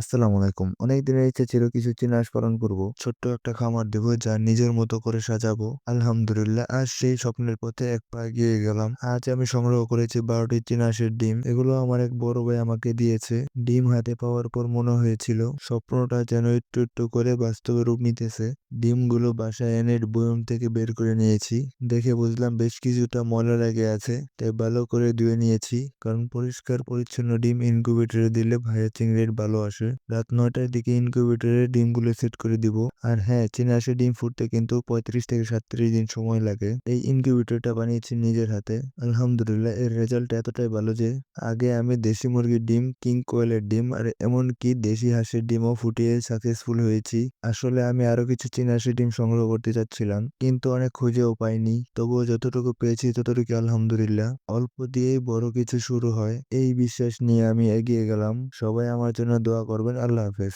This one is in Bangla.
আসসালামু আলাইকুম। অনেক দিনের ইচ্ছা ছিল কিছু চীনা হাঁস পালন করব। ছোট্ট একটা খামার দেব যা নিজের মতো করে সাজাবো। আলহামদুলিল্লাহ, আজ সেই স্বপ্নের পথে এক পা এগিয়ে গেলাম। আজ আমি সংগ্রহ করেছি ১২ টি চীনা হাঁসের ডিম। এগুলো আমার এক বড় ভাই আমাকে দিয়েছে। ডিম হাতে পাওয়ার পর মনে হয়েছিল, স্বপ্নটা যেন একটু একটু করে বাস্তবে রূপ নিতেছে। ডিমগুলো বাসায় এনে বয়ম থেকে বের করে নিয়েছি। দেখে বুঝলাম বেশ কিছুটা ময়লা লেগে আছে। তাই ভালো করে ধুয়ে নিয়েছি। কারণ পরিষ্কার পরিচ্ছন্ন ডিম ইনকিউবেটরে দিলে ভাইয়া চিংড়ির ভালো আসে। রাত নয়টার দিকে ইনকিউবেটরে ডিমগুলো সেট করে দিব। আর হ্যাঁ চীনা ডিম ফুটতে কিন্তু পঁয়ত্রিশ থেকে সাতত্রিশ দিন সময় লাগে। এই ইনকিউবেটরটা বানিয়েছি নিজের হাতে। আলহামদুলিল্লাহ এর রেজাল্ট এতটাই ভালো যে আগে আমি দেশি মুরগির ডিম, কিং কোয়েলের ডিম আর এমনকি দেশি হাঁসের ডিমও ফুটিয়ে সাকসেসফুল হয়েছি। আসলে আমি আরও কিছু চীনা হাঁসের ডিম সংগ্রহ করতে চাচ্ছিলাম। কিন্তু অনেক খুঁজেও পাইনি। তবুও যতটুকু পেয়েছি ততটুকু আলহামদুলিল্লাহ। অল্প দিয়েই বড় কিছু শুরু হয়। এই বিশ্বাস নিয়ে আমি এগিয়ে গেলাম। সবাই আমার জন্য দোয়া করবেন। আল্লাহ হাফেজ।